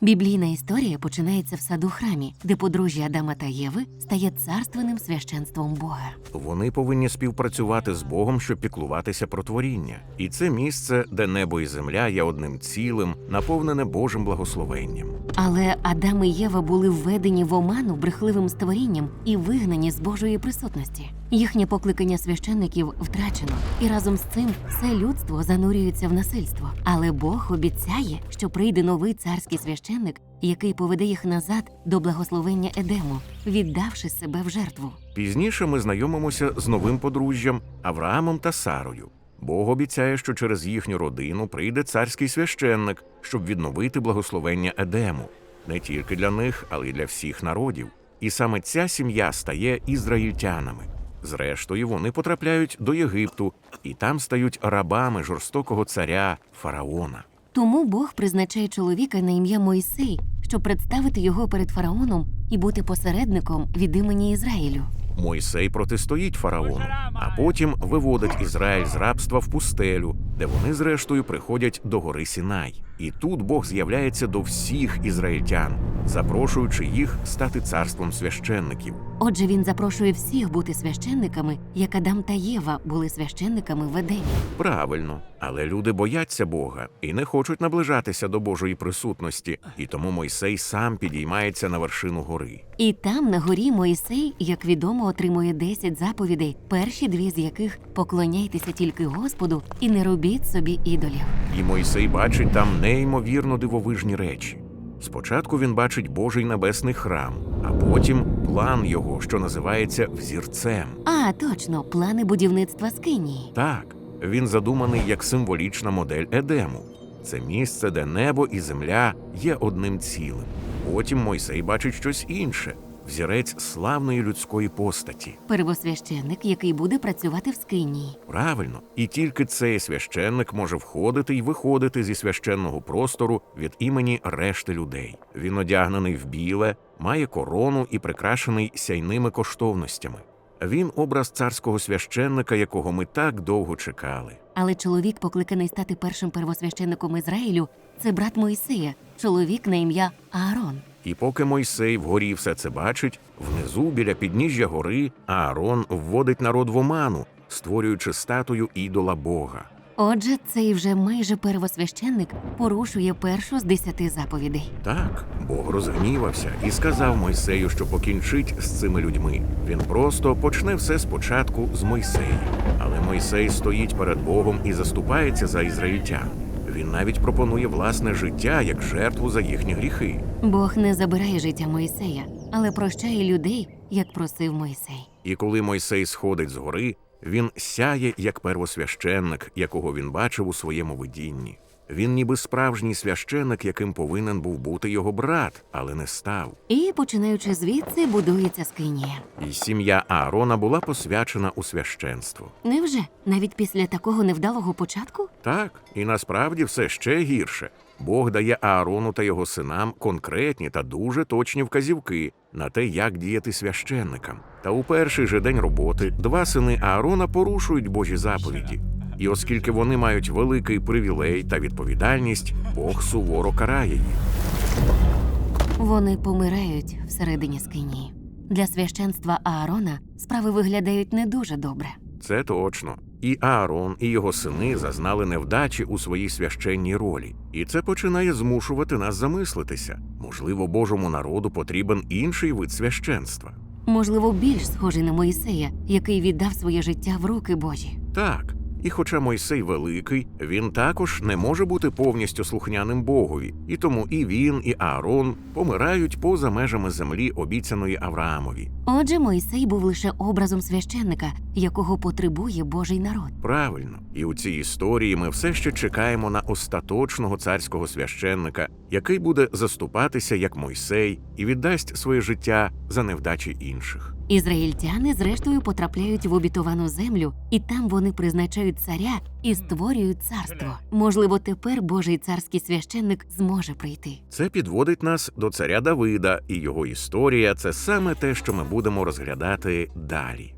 Біблійна історія починається в саду храмі, де подружжя Адама та Єви стає царственним священством Бога. Вони повинні співпрацювати з Богом, щоб піклуватися про творіння. І це місце, де небо і земля є одним цілим, наповнене Божим благословенням. Але Адам і Єва були введені в оману брехливим створінням і вигнані з Божої присутності. Їхнє покликання священників втрачено, і разом з цим все людство занурюється в насильство. Але Бог обіцяє, що прийде новий царський священник, який поведе їх назад до благословення Едему, віддавши себе в жертву. Пізніше ми знайомимося з новим подружжям Авраамом та Сарою. Бог обіцяє, що через їхню родину прийде царський священник, щоб відновити благословення Едему не тільки для них, але й для всіх народів. І саме ця сім'я стає ізраїльтянами. Зрештою, вони потрапляють до Єгипту і там стають рабами жорстокого царя фараона. Тому Бог призначає чоловіка на ім'я Мойсей, щоб представити його перед фараоном і бути посередником від імені Ізраїлю. Мойсей протистоїть фараону, а потім виводить Ізраїль з рабства в пустелю, де вони зрештою приходять до гори Сінай. І тут Бог з'являється до всіх ізраїльтян, запрошуючи їх стати царством священників. Отже, він запрошує всіх бути священниками, як Адам та Єва були священниками в Едемі. Правильно, але люди бояться Бога і не хочуть наближатися до Божої присутності, і тому Мойсей сам підіймається на вершину гори. І там, на горі, Моїсей, як відомо, отримує 10 заповідей, перші дві з яких поклоняйтеся тільки Господу і не робіть собі ідолів. І Мойсей бачить там неймовірно дивовижні речі. Спочатку він бачить Божий небесний храм, а потім план його, що називається взірцем. А, точно, плани будівництва Скинії. Так, він задуманий як символічна модель Едему. Це місце, де небо і земля є одним цілим. Потім Мойсей бачить щось інше взірець славної людської постаті. Первосвященник, який буде працювати в Скинії. Правильно, і тільки цей священник може входити і виходити зі священного простору від імені решти людей. Він одягнений в біле, має корону і прикрашений сяйними коштовностями. Він образ царського священника, якого ми так довго чекали. Але чоловік, покликаний стати першим первосвященником Ізраїлю, це брат Моїсея, чоловік на ім'я Аарон. І поки Мойсей вгорі все це бачить, внизу біля підніжжя гори Аарон вводить народ в оману, створюючи статую ідола Бога. Отже, цей вже майже первосвященник порушує першу з десяти заповідей. Так, Бог розгнівався і сказав Мойсею, що покінчить з цими людьми. Він просто почне все спочатку з Мойсея. Мойсей стоїть перед Богом і заступається за ізраїльтян. Він навіть пропонує власне життя як жертву за їхні гріхи. Бог не забирає життя Мойсея, але прощає людей, як просив Мойсей. І коли Мойсей сходить з гори, він сяє як первосвященник, якого він бачив у своєму видінні. Він ніби справжній священник, яким повинен був бути його брат, але не став. І починаючи звідси, будується скинія. І сім'я Аарона була посвячена у священство. Невже навіть після такого невдалого початку? Так, і насправді все ще гірше. Бог дає Аарону та його синам конкретні та дуже точні вказівки на те, як діяти священникам. Та у перший же день роботи два сини Аарона порушують Божі заповіді. І оскільки вони мають великий привілей та відповідальність, Бог суворо карає їх. Вони помирають всередині скинії. Для священства Аарона справи виглядають не дуже добре. Це точно. І Аарон, і його сини зазнали невдачі у своїй священній ролі, і це починає змушувати нас замислитися. Можливо, Божому народу потрібен інший вид священства. Можливо, більш схожий на Моїсея, який віддав своє життя в руки Божі. Так. І хоча Мойсей великий, він також не може бути повністю слухняним Богові, і тому і він, і Аарон помирають поза межами землі, обіцяної Авраамові. Отже, Мойсей був лише образом священника, якого потребує Божий народ. Правильно, і у цій історії ми все ще чекаємо на остаточного царського священника, який буде заступатися як Мойсей і віддасть своє життя за невдачі інших. Ізраїльтяни зрештою потрапляють в обітовану землю, і там вони призначають царя і створюють царство. Можливо, тепер Божий царський священник зможе прийти. Це підводить нас до царя Давида, і його історія це саме те, що ми будемо розглядати далі.